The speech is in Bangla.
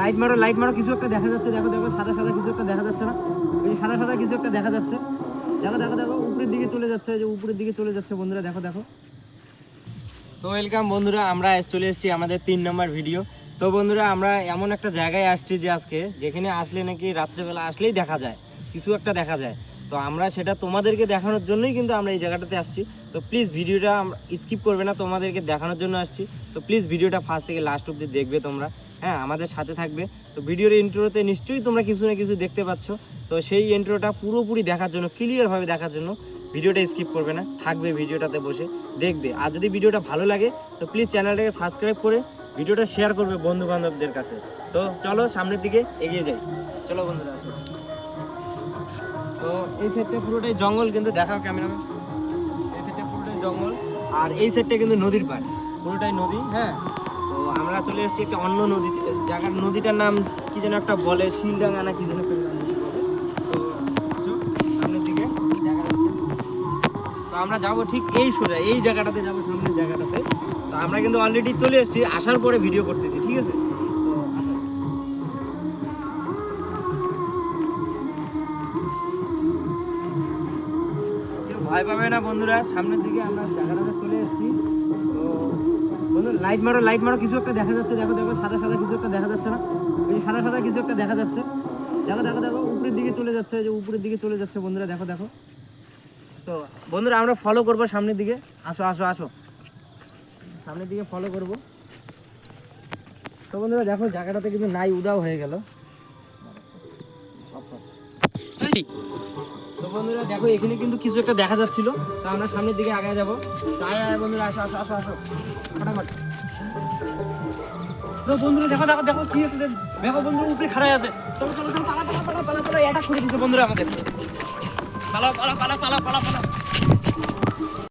লাইট মারো লাইট মারো, কিছু একটা দেখা যাচ্ছে, দেখো দেখো, সাদা সাদা কিছু একটা দেখা যাচ্ছে না। যে সাদা সাদা কিছু একটা দেখা যাচ্ছে। দেখো দেখো দেখো, উপরের দিকে চলে যাচ্ছে যে উপরের দিকে চলে যাচ্ছে বন্ধুরা, দেখো দেখো। তো ওয়েলকাম বন্ধুরা, আমরা চলে এসেছি আমাদের তিন নম্বর ভিডিও তো বন্ধুরা, আমরা এমন একটা জায়গায় আসছি যে আজকে, যেখানে আসলে নাকি রাত্রেবেলা আসলেই দেখা যায়, কিছু একটা দেখা যায়। তো আমরা সেটা তোমাদেরকে দেখানোর জন্যই কিন্তু আমরা এই জায়গাটাতে আসছি। তো প্লিজ ভিডিওটা স্কিপ করবে না, তোমাদেরকে দেখানোর জন্য আসছি। তো প্লিজ ভিডিওটা ফার্স্ট থেকে লাস্ট অব্দি দেখবে তোমরা। হ্যাঁ আমাদের সাথে থাকবে। তো ভিডিওর ইন্ট্রোতে নিশ্চয়ই তোমরা কিছু না কিছু দেখতে পাচ্ছ। তো সেই ইন্ট্রোটা পুরোপুরি দেখার জন্য, ক্লিয়ারভাবে দেখার জন্য ভিডিওটা স্কিপ করবে না। থাকবে ভিডিওটাতে বসে। দেখবে, আর যদি ভিডিওটা ভালো লাগে, তো প্লিজ চ্যানেলটাকে সাবস্ক্রাইব করে ভিডিওটা শেয়ার করবে বন্ধু বান্ধবদের কাছে। তো চলো সামনের দিকে এগিয়ে যাই। চলো বন্ধুরা তো এই সেটটা পুরোটাই জঙ্গল কিন্তু দেখাও ক্যামেরাম্যান এই সেটটা পুরোটাই জঙ্গল। আর এই সাইডটা কিন্তু নদীর পাড়। পুরোটাই নদী হ্যাঁ? আমরা চলে এসেছি একটা অন্য নদীতে জায়গার নদীটার নাম কি যেন একটা বলে, শিলডাঙ্গা না কি যেন একটা আমরা যাব ঠিক এই সোজা, এই জায়গাটাতে যাব, সামনের জায়গাটাতে। তো আমরা কিন্তু অলরেডি চলে এসেছি, আসার পরে ভিডিও করতেছি, ঠিক আছে? ভয় পাবে না বন্ধুরা, সামনের দিকে আমরা জায়গাটাতে চলে এসেছি। তো বন্ধু লাইট মারো লাইট মারো, কিছু একটা দেখা যাচ্ছে, দেখো দেখো, সাদা সাদা কিছু একটা দেখা যাচ্ছে না। ওই যে সাদা সাদা কিছু একটা দেখা যাচ্ছে। দেখো দেখো দেখো, উপরের দিকে চলে যাচ্ছে যে উপরের দিকে চলে যাচ্ছে, বন্ধুরা, দেখো দেখো। তো, বন্ধুরা, আমরা ফলো করব সামনের দিকে। আসো আসো আসো। সামনের দিকে ফলো করব। তো, বন্ধুরা, দেখো, জায়গাটাতে কিন্তু নাই, উদাও হয়ে গেল। বন্ধুরা, দেখো, এখানে কিন্তু কিছু একটা দেখা যাচ্ছিল। তো আমরা সামনের দিকে আগে যাব। তাই বন্ধুরা, আসো আসো আসো আসো। ফটাফট। তো বন্ধুরা, দেখো দেখো দেখো কি আছে দেখো, বন্ধুরা, উপরে খাড়াই আছে। চলো চলো বন্ধুরা আমাদের পালা পালা পালা পালা পালা পালা